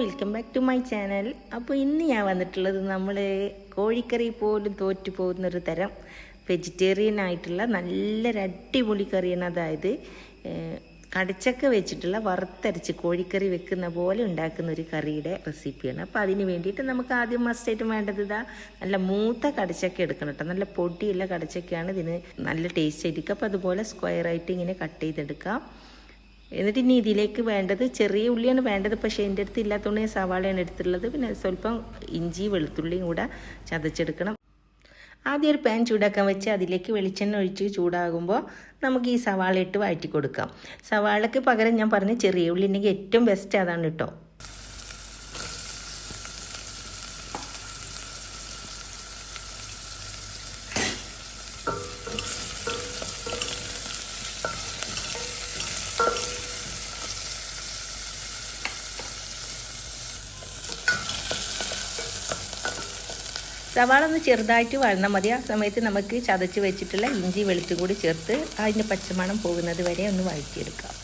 Welcome back to my channel അപ്പോൾ ഇന്ന് ഞാൻ വന്നിട്ടുള്ളത് നമ്മൾ കോഴിക്കറി പോലും തോറ്റു പോകുന്നൊരു തരം വെജിറ്റേറിയൻ ആയിട്ടുള്ള നല്ലൊരു അടിപൊളി കറിയാണ്. അതായത് കടച്ചൊക്കെ വെച്ചിട്ടുള്ള വറുത്തരച്ച് കോഴിക്കറി വെക്കുന്ന പോലെ ഉണ്ടാക്കുന്ന ഒരു കറിയുടെ റെസിപ്പിയാണ് അപ്പോൾ അതിന് വേണ്ടിയിട്ട് നമുക്ക് ആദ്യം മസ്റ്റായിട്ട് വേണ്ടത് ഇതാ നല്ല മൂത്ത കടച്ചക്ക എടുക്കണം കേട്ടോ. നല്ല പൊടിയുള്ള കടച്ചക്കയാണ് ഇതിന് നല്ല ടേസ്റ്റ് ആയിരിക്കും അപ്പോൾ അതുപോലെ സ്ക്വയറായിട്ട് ഇങ്ങനെ കട്ട് ചെയ്തെടുക്കാം. എന്നിട്ട് ഇനി ഇതിലേക്ക് വേണ്ടത് ചെറിയ ഉള്ളിയാണ് വേണ്ടത്. പക്ഷേ എന്റെ അടുത്ത് ഇല്ലാത്തതുകൊണ്ട് ഞാൻ സവാളയാണ് എടുത്തിട്ടുള്ളത്. പിന്നെ സ്വല്പം ഇഞ്ചി വെളുത്തുള്ളിയും കൂടെ ചതച്ചെടുക്കണം. ആദ്യം ഒരു പാൻ ചൂടാക്കാൻ വെച്ച് അതിലേക്ക് വെളിച്ചെണ്ണ ഒഴിച്ച് ചൂടാകുമ്പോൾ നമുക്ക് ഈ സവാള ഇട്ട് വഴറ്റി കൊടുക്കാം. സവാളയ്ക്ക് പകരം ഞാൻ പറഞ്ഞ ചെറിയ ഉള്ളി ഉണ്ടെങ്കിൽ ഏറ്റവും ബെസ്റ്റ് അതാണ് കേട്ടോ. സവാള ഒന്ന് ചെറുതായിട്ട് വഴന്നാൽ മതി. ആ സമയത്ത് നമുക്ക് ചതച്ച് വെച്ചിട്ടുള്ള ഇഞ്ചി വെളുത്തും കൂടി ചേർത്ത് അതിന്റെ പച്ചമണം പോകുന്നത് വരെ ഒന്ന് വഴറ്റിയെടുക്കാം.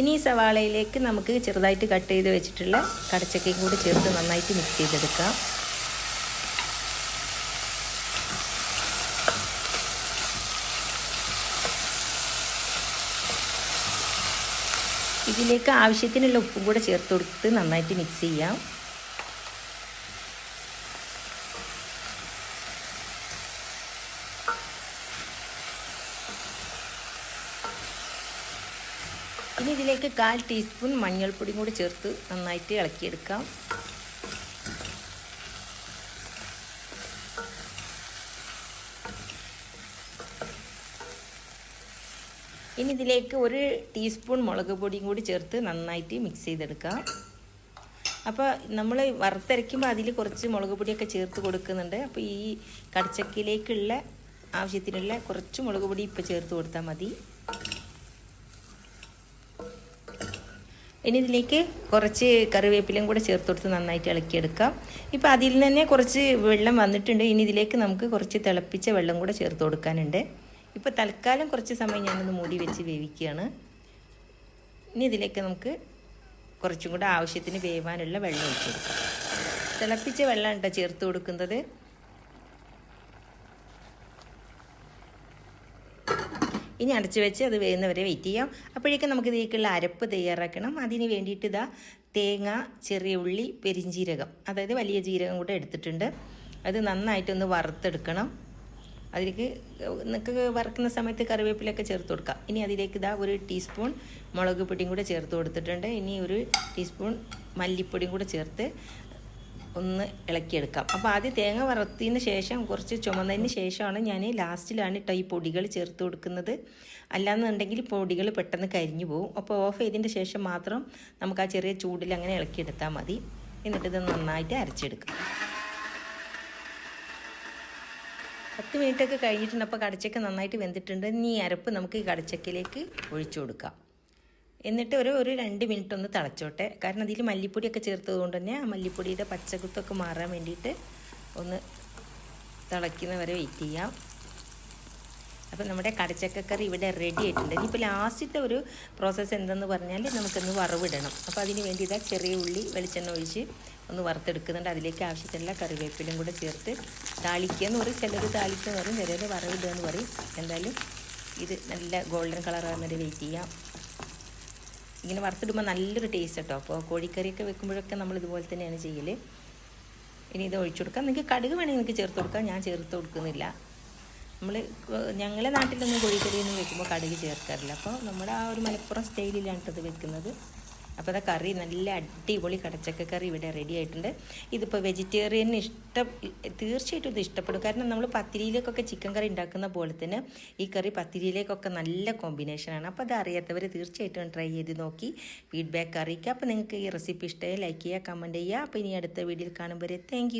ഇനി ഈ സവാളയിലേക്ക് നമുക്ക് ചെറുതായിട്ട് കട്ട് ചെയ്ത് വെച്ചിട്ടുള്ള കടച്ചക്കയും കൂടി ചേർത്ത് നന്നായിട്ട് മിക്സ് ചെയ്തെടുക്കാം. ഇതിലേക്ക് ആവശ്യത്തിനുള്ള ഉപ്പും കൂടെ ചേർത്ത് കൊടുത്ത് നന്നായിട്ട് മിക്സ് ചെയ്യാം. ഇനി ഇതിലേക്ക് കാൽ ടീസ്പൂൺ മഞ്ഞൾപ്പൊടിയും കൂടി ചേർത്ത് നന്നായിട്ട് ഇളക്കിയെടുക്കാം. ഇനി ഇതിലേക്ക് ഒരു ടീസ്പൂൺ മുളക് പൊടിയും കൂടി ചേർത്ത് നന്നായിട്ട് മിക്സ് ചെയ്തെടുക്കാം. അപ്പോൾ നമ്മൾ വറുത്തരയ്ക്കുമ്പോൾ അതിൽ കുറച്ച് മുളക് പൊടിയൊക്കെ ചേർത്ത് കൊടുക്കുന്നുണ്ട്. അപ്പോൾ ഈ കടച്ചക്കിലേക്കുള്ള ആവശ്യത്തിനുള്ള കുറച്ച് മുളക് പൊടി ഇപ്പോൾ ചേർത്ത് കൊടുത്താൽ മതി. ഇനി ഇതിലേക്ക് കുറച്ച് കറിവേപ്പിലയും കൂടെ ചേർത്ത് കൊടുത്ത് നന്നായിട്ട് ഇളക്കിയെടുക്കാം. ഇപ്പോൾ അതിൽ തന്നെ കുറച്ച് വെള്ളം വന്നിട്ടുണ്ട്. ഇനി ഇതിലേക്ക് നമുക്ക് കുറച്ച് തിളപ്പിച്ച വെള്ളം കൂടെ ചേർത്ത് കൊടുക്കാനുണ്ട്. ഇപ്പോൾ തൽക്കാലം കുറച്ച് സമയം ഞാനൊന്ന് മൂടി വെച്ച് വേവിക്കുകയാണ്. ഇനി ഇതിലേക്ക് നമുക്ക് കുറച്ചും കൂടെ ആവശ്യത്തിന് വേവാനുള്ള വെള്ളം ഒഴിച്ച് കൊടുക്കാം. തിളപ്പിച്ച വെള്ളം ഉണ്ടോ ചേർത്ത് കൊടുക്കുന്നത്. ഇനി അടച്ച് വെച്ച് അത് വേകുന്നവരെ വെയിറ്റ് ചെയ്യാം. അപ്പോഴേക്കും നമുക്ക് ഇതിലേക്കുള്ള അരപ്പ് തയ്യാറാക്കണം. അതിന് വേണ്ടിയിട്ട് ഇതാ തേങ്ങ ചെറിയ ഉള്ളി പെരിഞ്ജീരകം അതായത് വലിയ ജീരകം കൂടെ എടുത്തിട്ടുണ്ട്. അത് നന്നായിട്ടൊന്ന് വറുത്തെടുക്കണം. അതിലേക്ക് നിങ്ങൾക്ക് വറക്കുന്ന സമയത്ത് കറിവേപ്പിലൊക്കെ ചേർത്ത് കൊടുക്കാം. ഇനി അതിലേക്ക് ഇതാ ഒരു ടീസ്പൂൺ മുളക് പൊടിയും കൂടെ ചേർത്ത് കൊടുത്തിട്ടുണ്ട്. ഇനി ഒരു ടീസ്പൂൺ മല്ലിപ്പൊടിയും കൂടെ ചേർത്ത് ഒന്ന് ഇളക്കിയെടുക്കാം. അപ്പോൾ ആദ്യം തേങ്ങ വറുത്തതിന് ശേഷം കുറച്ച് ചുമന്നതിന് ശേഷമാണ് ഞാൻ ലാസ്റ്റിലാണ് കേട്ടോ ഈ പൊടികൾ ചേർത്ത് കൊടുക്കുന്നത്. അല്ലാന്നുണ്ടെങ്കിൽ പൊടികൾ പെട്ടെന്ന് കരിഞ്ഞു പോകും അപ്പോൾ ഓഫ് ചെയ്തതിന് ശേഷം മാത്രം നമുക്ക് ആ ചെറിയ ചൂടിൽ അങ്ങനെ ഇളക്കിയെടുത്താൽ മതി. എന്നിട്ട് ഇത് നന്നായിട്ട് അരച്ചെടുക്കാം. പത്ത് മിനിറ്റൊക്കെ കഴിഞ്ഞിട്ടുണ്ട്. അപ്പോൾ കടച്ചക്ക നന്നായിട്ട് വെന്തിട്ടുണ്ട്. ഇനി അരപ്പ് നമുക്ക് ഈ കടച്ചക്കയിലേക്ക് ഒഴിച്ചു കൊടുക്കാം. എന്നിട്ട് ഒരു ഒരു രണ്ട് മിനിറ്റ് ഒന്ന് തിളച്ചോട്ടെ. കാരണം അതിൽ മല്ലിപ്പൊടിയൊക്കെ ചേർത്തത് കൊണ്ട് തന്നെ ആ മല്ലിപ്പൊടിയുടെ പച്ചക്കുത്തൊക്കെ മാറാൻ വേണ്ടിയിട്ട് ഒന്ന് തിളയ്ക്കുന്നവരെ വെയിറ്റ് ചെയ്യാം. അപ്പോൾ നമ്മുടെ കടച്ചക്കക്കറി ഇവിടെ റെഡി ആയിട്ടുണ്ട്. ഇനിയിപ്പോൾ ലാസ്റ്റത്തെ ഒരു പ്രോസസ്സ് എന്തെന്ന് പറഞ്ഞാൽ നമുക്കൊന്ന് വറവിടണം. അപ്പോൾ അതിന് വേണ്ടി ഇതാ ചെറിയ ഉള്ളി വെളിച്ചെണ്ണ ഒഴിച്ച് ഒന്ന് വറുത്തെടുക്കുന്നുണ്ട്. അതിലേക്ക് ആവശ്യത്തിനുള്ള കറിവേപ്പിലും കൂടെ ചേർത്ത് താളിക്കുക എന്ന് പറയും. ചിലർ താളിക്കുക എന്ന് പറയും ചിലർ വറവിടുക എന്ന് പറയും. എന്തായാലും ഇത് നല്ല ഗോൾഡൻ കളർ വരെ വെയിറ്റ് ചെയ്യാം. ഇങ്ങനെ വറുത്തിടുമ്പോൾ നല്ലൊരു ടേസ്റ്റ് കേട്ടോ അപ്പോൾ കോഴിക്കറിയൊക്കെ വെക്കുമ്പോഴൊക്കെ നമ്മൾ ഇതുപോലെ തന്നെയാണ് ചെയ്യൽ ഇനി ഇത് ഒഴിച്ചു കൊടുക്കാം. നിങ്ങൾക്ക് കടുക് വേണമെങ്കിൽ നിങ്ങൾക്ക് ചേർത്ത് കൊടുക്കാം. ഞാൻ ചേർത്ത് കൊടുക്കുന്നില്ല. നമ്മൾ ഞങ്ങളുടെ നാട്ടിലൊന്നും കോഴിക്കറിയൊന്നും വെക്കുമ്പോൾ കടുക് ചേർക്കാറില്ല. അപ്പോൾ നമ്മുടെ ആ ഒരു മലപ്പുറം സ്റ്റൈലിലാണ് ഇത് വെക്കുന്നത്. അപ്പോൾ അതാ കറി നല്ല അടിപൊളി കടച്ചക്ക കറി ഇവിടെ റെഡി ആയിട്ടുണ്ട്. ഇതിപ്പോൾ വെജിറ്റേറിയന് ഇഷ്ടം തീർച്ചയായിട്ടും ഇത് ഇഷ്ടപ്പെടും. കാരണം നമ്മൾ പത്തിരിയിലേക്കൊക്കെ ചിക്കൻ കറി ഉണ്ടാക്കുന്ന പോലെ തന്നെ ഈ കറി പത്തിരിയിലേക്കൊക്കെ നല്ല കോമ്പിനേഷനാണ് അപ്പോൾ അത് അറിയാത്തവർ തീർച്ചയായിട്ടും ട്രൈ ചെയ്ത് നോക്കി ഫീഡ്ബാക്ക് അറിയിക്കുക. അപ്പോൾ നിങ്ങൾക്ക് ഈ റെസിപ്പി ഇഷ്ടമായി ലൈക്ക് ചെയ്യുക കമന്റ് ചെയ്യുക. അപ്പോൾ ഇനി അടുത്ത വീഡിയോയിൽ കാണുമ്പോൾ താങ്ക്